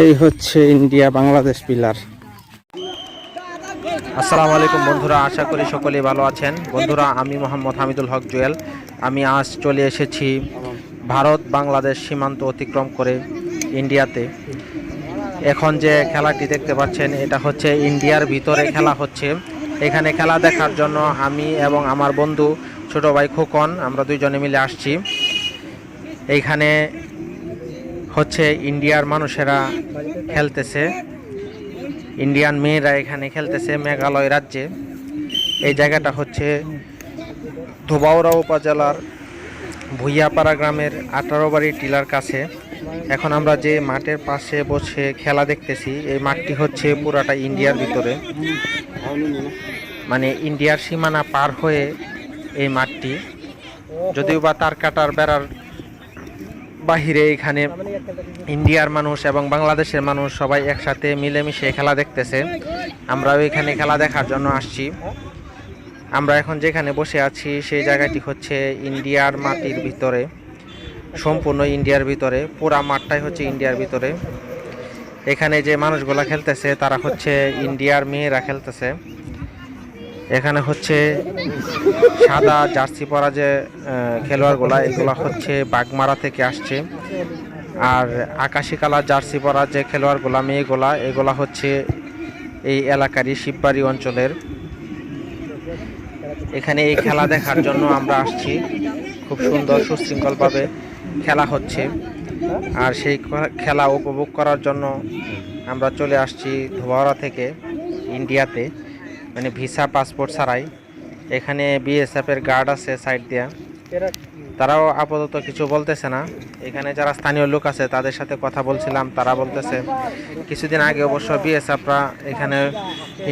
এই হচ্ছে India, Bangladesh pillar. আসসালামু আলাইকুম বন্ধুরা, আশা করি সকলেই ভালো আছেন। বন্ধুরা, আমি মোহাম্মদ হামিদুল হক জুয়েল। আমি আজ চলে এসেছি ভারত, বাংলাদেশ সীমান্ত অতিক্রম করে ইন্ডিয়াতে। এখন যে খেলাটি দেখতে পাচ্ছেন, এটা হচ্ছে ইন্ডিয়ার ভিতরে খেলা হচ্ছে। এখানে খেলা দেখার জন্য আমি এবং আমার বন্ধু ছোট ভাই খোকন, আমরা দুইজনে মিলে আসছি। এইখানে হচ্ছে ইন্ডিয়ার মানুষেরা খেলতেছে। ইন্ডিয়ান মেয়েরা এখানে খেলতেছে মেঘালয় রাজ্যে। এই জায়গাটা হচ্ছে ধোবাউড়া উপজেলার ভুইয়াপাড়া গ্রামের আঠারো বাড়ি টিলার কাছে। এখন আমরা যে মাঠের পাশে বসে খেলা দেখতেছি, এই মাঠটি হচ্ছে পুরাটা ইন্ডিয়ার ভিতরে। মানে ইন্ডিয়ার সীমানা পার হয়ে এই মাঠটি। যদিও বা তার কাটার বেড়ার বাহিরে এখানে ইন্ডিয়ার মানুষ এবং বাংলাদেশের মানুষ সবাই একসাথে মিলেমিশে খেলা দেখতেছে। আমরাও এখানে খেলা দেখার জন্য আসছি। আমরা এখন যেখানে বসে আছি, সেই জায়গাটি হচ্ছে ইন্ডিয়ার মাটির ভিতরে। সম্পূর্ণ ইন্ডিয়ার ভিতরে, পুরা মাঠটাই হচ্ছে ইন্ডিয়ার ভিতরে। এখানে যে মানুষগুলা খেলতেছে, তারা হচ্ছে ইন্ডিয়ার মেয়েরা খেলতেছে। এখানে হচ্ছে সাদা জার্সি পরা যে খেলোয়াড়গুলা, এগুলা হচ্ছে বাগমারা থেকে আসছে। আর আকাশি কালার জার্সি পরা যে খেলোয়াড়গুলা, মেয়েগুলা, এগুলা হচ্ছে এই এলাকারই শিববাড়ি অঞ্চলের। এখানে এই খেলা দেখার জন্য আমরা আসছি। খুব সুন্দর সুশৃঙ্খলভাবে খেলা হচ্ছে। আর সেই খেলা উপভোগ করার জন্য আমরা চলে আসছি ধোয়ারা থেকে, ইন্ডিয়াতে। মানে ভিসা পাসপোর্ট ছাড়াই। এখানে বিএসএফ এর গার্ড আছে সাইড দিয়া। তারাও আপাতত কিছু বলতেছে না। এখানে যারা স্থানীয় লোক আছে, তাদের সাথে কথা বলছিলাম, তারা বলতেছে, কিছুদিন আগে অবশ্য বিএসএফরা এখানে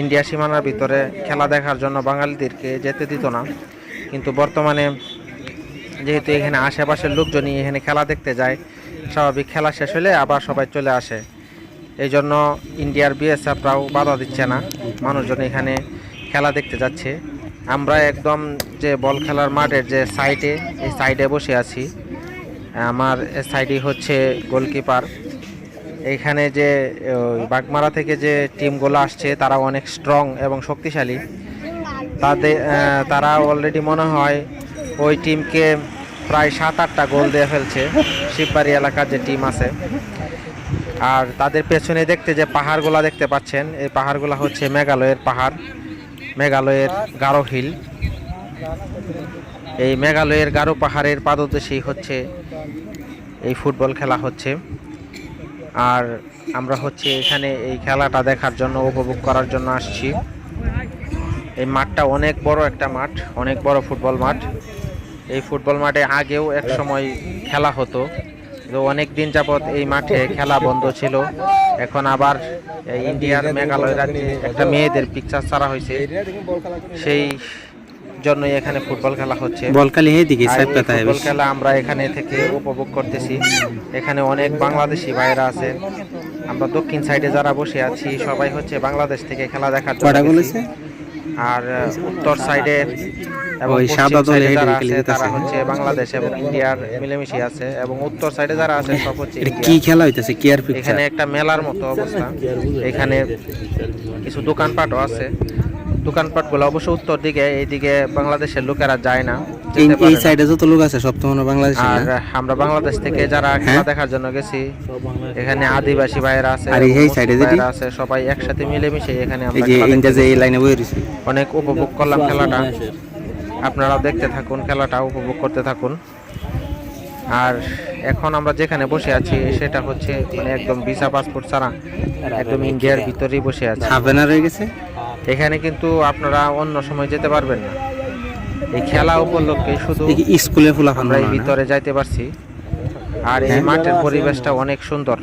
ইন্ডিয়া সীমানার ভিতরে খেলা দেখার জন্য বাঙালিদেরকে যেতে দিত না। কিন্তু বর্তমানে যেহেতু এখানে আশেপাশের লোকজনই এখানে খেলা দেখতে যায়, স্বাভাবিক খেলা শেষ হলে আবার সবাই চলে আসে। এই জন্য ইন্ডিয়ার বিএসএফরাও বাধা দিচ্ছে না। মানুষজন এখানে খেলা দেখতে যাচ্ছে। আমরা একদম যে বল খেলার মাঠের যে সাইডে এই সাইডে বসে আছি। আমার সাইডে হচ্ছে গোলকিপার এইখানে যে বাগমারা থেকে যে টিমগুলো আসছে, তারা অনেক স্ট্রং এবং শক্তিশালী। তাদের তারা অলরেডি মনে হয় ওই টিমকে প্রায় সাত আটটা গোল দিয়ে ফেলছে। শিববাড়ি এলাকার যে টিম আছে। আর তাদের পেছনে দেখতে যে পাহাড়গুলা দেখতে পাচ্ছেন, এই পাহাড়গুলা হচ্ছে মেঘালয়ের পাহাড়, মেঘালয়ের গারো হিল। এই মেঘালয়ের গারো পাহাড়ের পাদদেশেই হচ্ছে এই ফুটবল খেলা হচ্ছে। আর আমরা হচ্ছে এখানে এই খেলাটা দেখার জন্য, উপভোগ করার জন্য আসছি। এই মাঠটা অনেক বড় একটা মাঠ, অনেক বড় ফুটবল মাঠ। এই ফুটবল মাঠে আগেও এক সময় খেলা হতো। তো অনেক দিন যাবৎ এই মাঠে খেলা বন্ধ ছিল। এখন আবার এই ইন্ডিয়ার মেঘালয় রাজ্যে একটা মেয়েদের পিকচার ছাড়া হয়েছে। সেই জন্যই এখানে ফুটবল খেলা হচ্ছে। ফুটবল খেলা আমরা এখানে থেকে উপভোগ করতেছি। এখানে অনেক বাংলাদেশি ভাইরা আছে। আমরা দক্ষিণ সাইডে যারা বসে আছি সবাই হচ্ছে বাংলাদেশ থেকে খেলা দেখার জন্য আর উত্তর সাইডে এবং সাদা দলে। তারা হচ্ছে বাংলাদেশ এবং ইন্ডিয়ার মিলেমিশে আছে এবং উত্তর সাইডে যারা আছে সব হচ্ছে এটা কি খেলা হইতেছে? কেয়ার এখানে একটা মেলার মতো অবস্থা। এখানে কিছু দোকানপাটও আছে। দোকানপাটগুলো অবশ্য উত্তর দিকে এইদিকে বাংলাদেশের লোকেরা যায় না। এই এই। সাইডে যত লোক আছে সব বাংলাদেশি আর আমরা বাংলাদেশ থেকে যারা খেলা হ্যাঁ? দেখার জন্য গেছি এখানে আদিবাসী ভাইরা আছে আর এই সাইডে যেটি? আছে সবাই একসাথে মিলেমিশে এখানে এই আমরা যে ইন্ডিয়া যে দেখতে এই লাইনে বই রয়েছে। অনেক উপভোগ করলাম খেলাটা। আপনারাও দেখতে থাকুন খেলাটা উপভোগ করতে থাকুন। আর এখন আমরা যেখানে বসে আছি সেটা হচ্ছে মানে একদম ভিসা পাসপোর্ট ছাড়া একদম ইন্ডিয়ার ভিতরেই বসে আছি। হাফ ব্যানার হয়ে গেছে? এখানে কিন্তু আপনারা অন্য সময় যেতে পারবেন না। এই খেলা উপলক্ষে শুধু স্কুলে আমরা এই ভিতরে যাইতে পারছি। আর এই হ্যাঁ? মাঠের পরিবেশটা অনেক সুন্দর।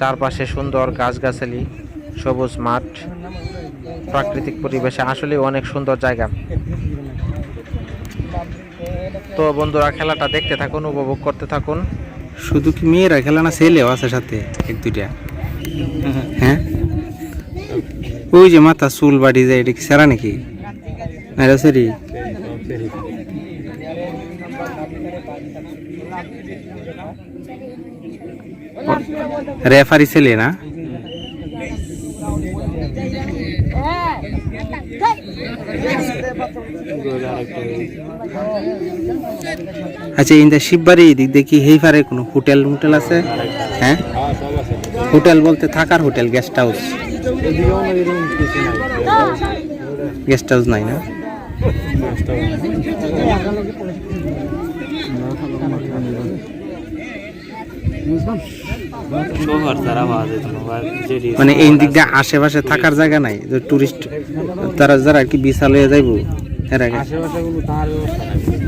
চারপাশে সুন্দর গাছগাছালি সবুজ মাঠ প্রাকৃতিক পরিবেশে আসলে অনেক সুন্দর জায়গা। তো বন্ধুরা খেলাটা দেখতে থাকুন উপভোগ করতে থাকুন। শুধু কি মেয়েরা খেলা না ছেলেও আছে সাথে এক দুইটা? হ্যাঁ? ওই যে মাথা চুল বাড়ি যায় এটা কি সেরা নাকি? না সেরি রেফারি ছেলে না? আচ্ছা ইন্দা শিববাড়ি দিক দেখি হেই পারে কোনো হোটেল মোটেল আছে? হ্যাঁ? হোটেল বলতে থাকার hotel guest house guest house নাই না? শহর তারা পাওয়া যেত না বা যেটি মানে এই দিক দিয়ে আশেপাশে থাকার জায়গা নাই যে টুরিস্ট তারা যারা আর কি বিশাল হয়ে যাইব এর আগে।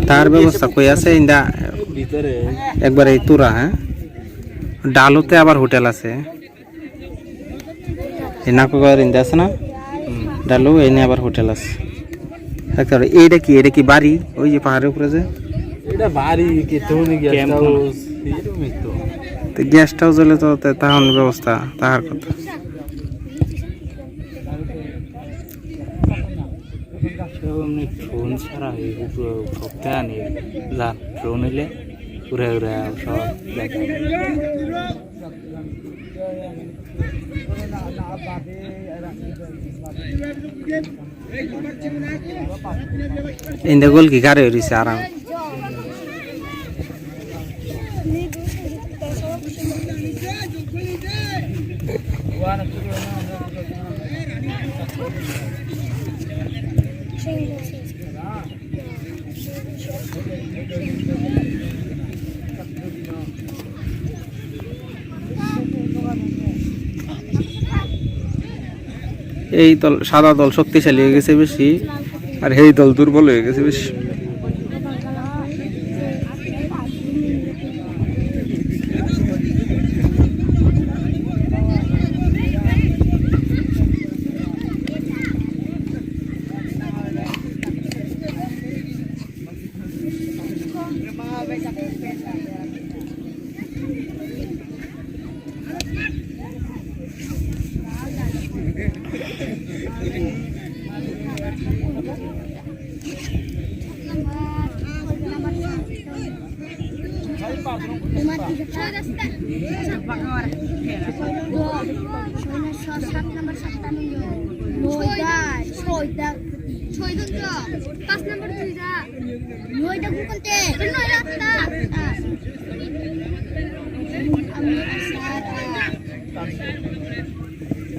তার ব্যবস্থা কই আছে ইন্দা ভিতরে একবার এই তোরা হ্যাঁ? ডালুতে আবার হোটেল আছে। নাকুগাঁওয়ের ইন্দা আছে না? ডালু এই নিয়ে আবার হোটেল আছে। একেবারে এইটা কি এটা কি বাড়ি? ওই যে পাহাড়ের উপরে যে? এটা বাড়ি কি হাউস এরকমই হাউস হলে তো তে- তাহন ব্যবস্থা, তাহার কথা। ফোন ছাড়া আনি উড়ে ইন্দা গোল কি গাড়ি হয়েছে আরাম? এই দল, সাদা দল শক্তিশালী হয়ে গেছে বেশি, আর এই দল দুর্বল হয়ে গেছে বেশি। সাত নম্বর সাতান্ন ছয়টা ছয়টা পাঁচ নম্বর দুইটা নয়টা। গুগলতে নয়টা আটটা আমি স্যার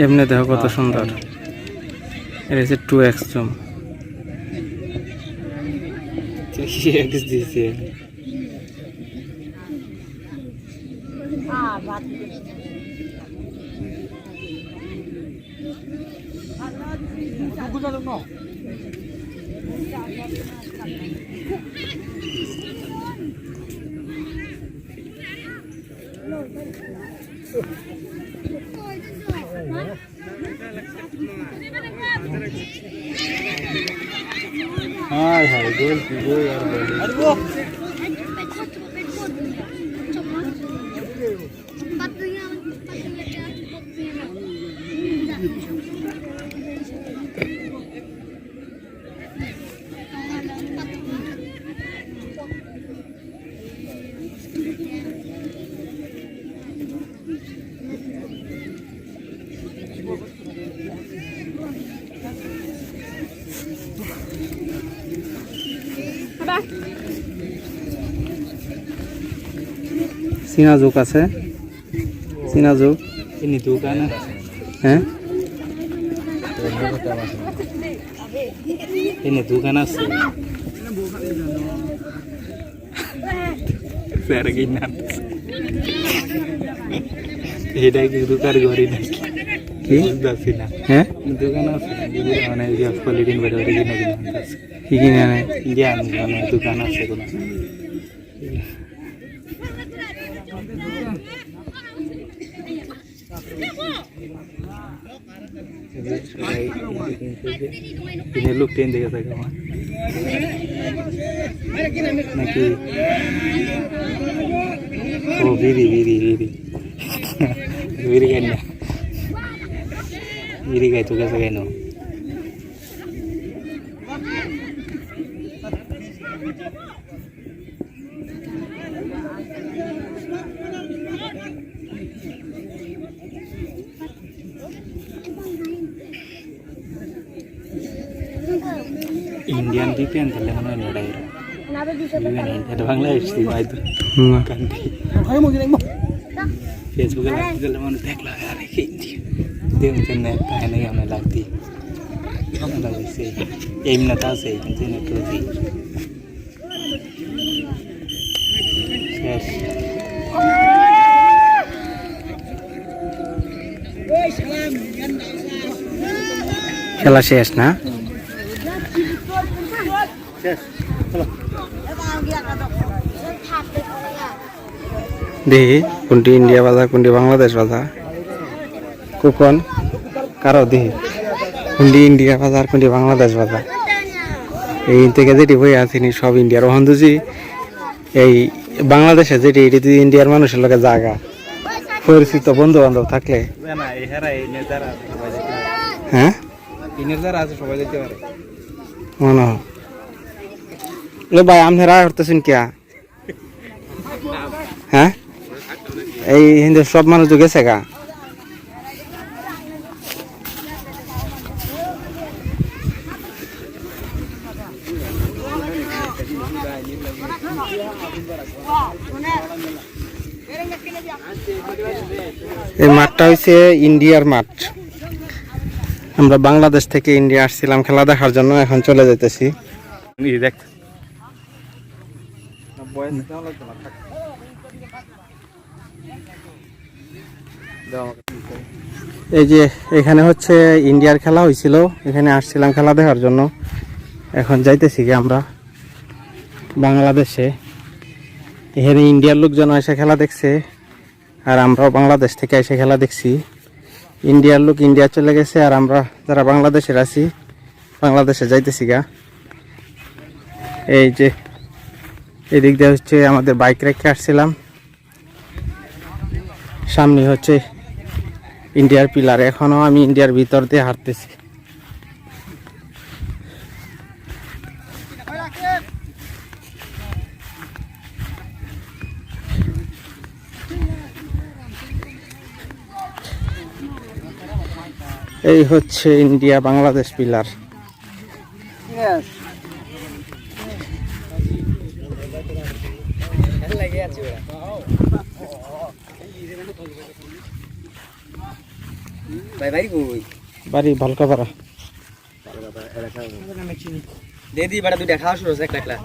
এমনি দেখো কত সুন্দর। এটা টু এক্স জুম এক্স দিছে হাই হাই গোল কি গোল আর গোল চীনা জোক আছে। চীনা জোক দোকান হ্যাঁ? দোকান আছে। স্যার কি দোকান ঘরে নাকি? কি? বুঝতেছি না। হ্যাঁ? দোকান আছে। মানে পলিটিন বাইরে বাইরে কিনে কিনে কি কিনে নেয় মানে দোকান আছে কোনো। তিনি লোক ট্রেন দেখে থাকে আমার নাকি ও বিড়ি বিড়ি বিড়ি বিড়ি খাই না বিড়ি গাই তো গেছে ইন্ডিয়ান দ্বীপে তাহলে মনে হয় লড়াই এটা বাংলাদেশ দ্বীপ হয়তো কান্ট্রি ফেসবুকে লাগতে তাহলে মানুষ দেখল আরে দেব জন্য পায় নাই আমরা লাগতি এমনি তো আছে খেলা শেষ না দেখি কোনটি ইন্ডিয়া বাজার কোনটি বাংলাদেশ বাজার? কুপন? কারও দেখি কোনটি ইন্ডিয়া বাজার কোনটি বাংলাদেশ বাজার? এই থেকে যেটি বই আছিনি সব ইন্ডিয়ার হন্দুজি এই বাংলাদেশে যেটি এটি তুই ইন্ডিয়ার মানুষের লোকের জায়গা পরিচিত বন্ধু বান্ধব থাকলে হ্যাঁ? মনে হয়। এ ভাই আপনি রায় করতেছেন কিয়া? হ্যাঁ? এই হিন্দু সব মানুষ তো গেছে গা। এই মাঠটা হচ্ছে ইন্ডিয়ার মাঠ। আমরা বাংলাদেশ থেকে ইন্ডিয়া আসছিলাম খেলা দেখার জন্য, এখন চলে যেতেছি দেখ। এই যে এখানে হচ্ছে ইন্ডিয়ার খেলা হয়েছিল এখানে আসছিলাম খেলা দেখার জন্য। এখন যাইতেছি কি আমরা বাংলাদেশে। এখানে ইন্ডিয়ার লোকজন এসে খেলা দেখছে আর আমরাও বাংলাদেশ থেকে এসে খেলা দেখছি। ইন্ডিয়ার লোক ইন্ডিয়া চলে গেছে আর আমরা যারা বাংলাদেশের আছি বাংলাদেশে যাইতেছি গা। এই যে এদিক দিয়ে হচ্ছে আমাদের বাইক রেখে আসছিলাম। সামনে হচ্ছে ইন্ডিয়ার পিলার। এখনও আমি ইন্ডিয়ার ভিতর দিয়ে হাঁটতেছি। এই হচ্ছে ইন্ডিয়া বাংলাদেশ পিলার। বাড়ি ভালকাপাড়া দে দি বাড়া দুইটা খাওয়া শুরু হচ্ছে একটা একটা।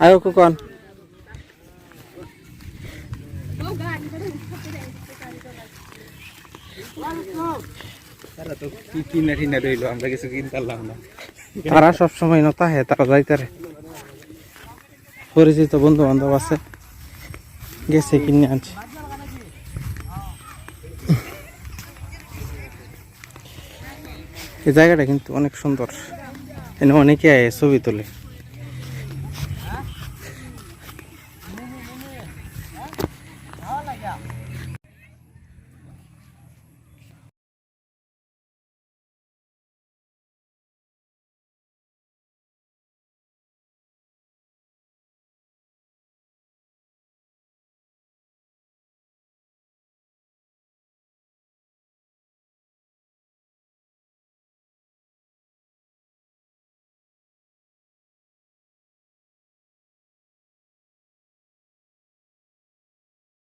আয়ো কুকন। তারা তো কি কিনা টিনা রইল, আমরা কিছু কিনতে পারলাম না। তারা সবসময় নতা হে তারা যাইতারে পরিচিত বন্ধু বান্ধব আছে, গেছে, কিনে আনছে। এই জায়গাটা কিন্তু অনেক সুন্দর। এখানে অনেকে ছবি তোলে।